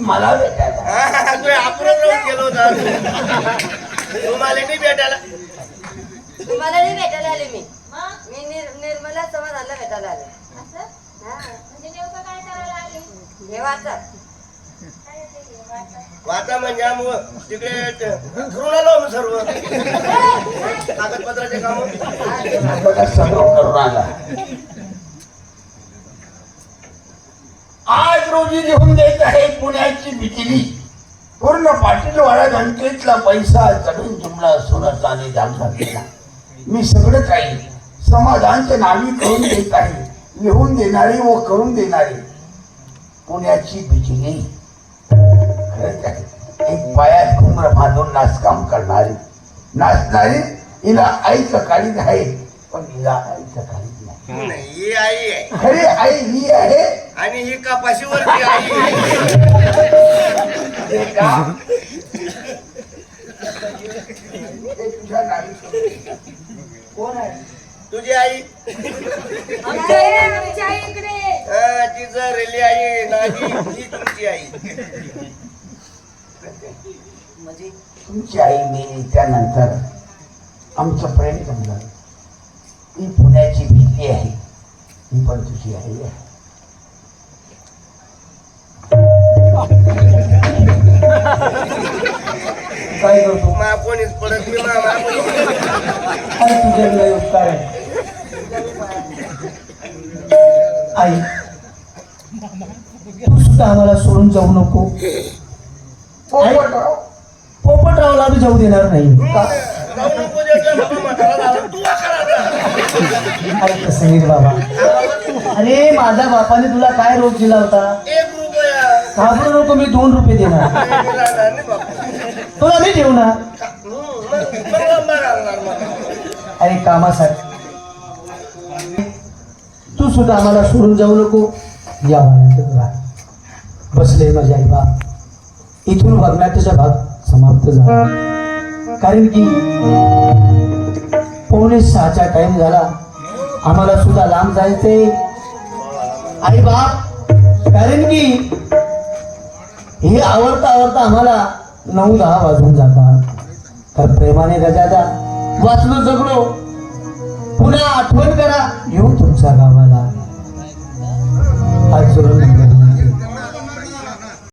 मला हा, आपण गेलो होता. तुम्हाला नाही भेटायला. तुम्हाला नाही भेटायला आले मी. मग मी निर निर्मला समाधानला भेटायला आले. असं? म्हणजे नेमकं काय करायला आली? देवाचा. काय येते वाटलं? वाचा म्हणजे आम्ही तिकडे ते करून आलो सर्व. कागदपत्राचे काम करून आला आज रोजी लिहून देत आहे पुण्याची बिजली पूर्ण पाटीलवाडा बँकेतला पैसा जमीन जुमला सोनं चांदी दाम मी सगळं काही समाजांच्या नावी करून देत आहे. लिहून देणारी व करून देणारी. पुण्याची बिजली खरंच आहे. एक पायात घुमर बांधून नाचकाम करणारी. नाचणारी हिला आईचं काळीज आहे पण हिला आईचं काळीज नाही. नाही ही आई आहे. खरी आई ही आहे. आणि ही कपाशीवरची आई आहे. हे का? हे तुझ्या नावी कोण आहे? तुझी आई? आमच्या आई, आमच्या आई इकडे. हा, ती जरेली आई नाजी ही तुमची आई. म्हणजे तुमची आई मेली त्यानंतर आमचं प्रेम जमलं ही पुण्याची भीती आहे. ही पण तुझी आई आहे. काय करतो? मा कोणीच पडत काय तुझ्याकडे उपकार आहे? आई तू सुद्धा आम्हाला सोडून जाऊ नको. पोपटराव, पोपटरावला बी जाऊ देणार नाही. अरे तसं नाही बाबा अरे माझ्या बापाने तुला काय रोग दिला होता? एक रुपया घाबरू नको मी दोन रुपये देणार? तुला मी ठेवणार हम्म, अरे कामासाठी. तू सुद्धा आम्हाला सोडून जाऊ नको. या वाड्यात बसले माझे आई बाप. इथून बघण्याचा भाग समाप्त झाला. कारण की पावणे सहाचा टाइम झाला. आम्हाला सुद्धा लांब जायचंय. आई बाप कारण की हे आवडता आवडता आम्हाला नऊ दहा वाजून जातात. तर प्रेमाने गजादा वाचलो जगलो. पुन्हा आठवण करा. येऊ तुमच्या गावाला. आज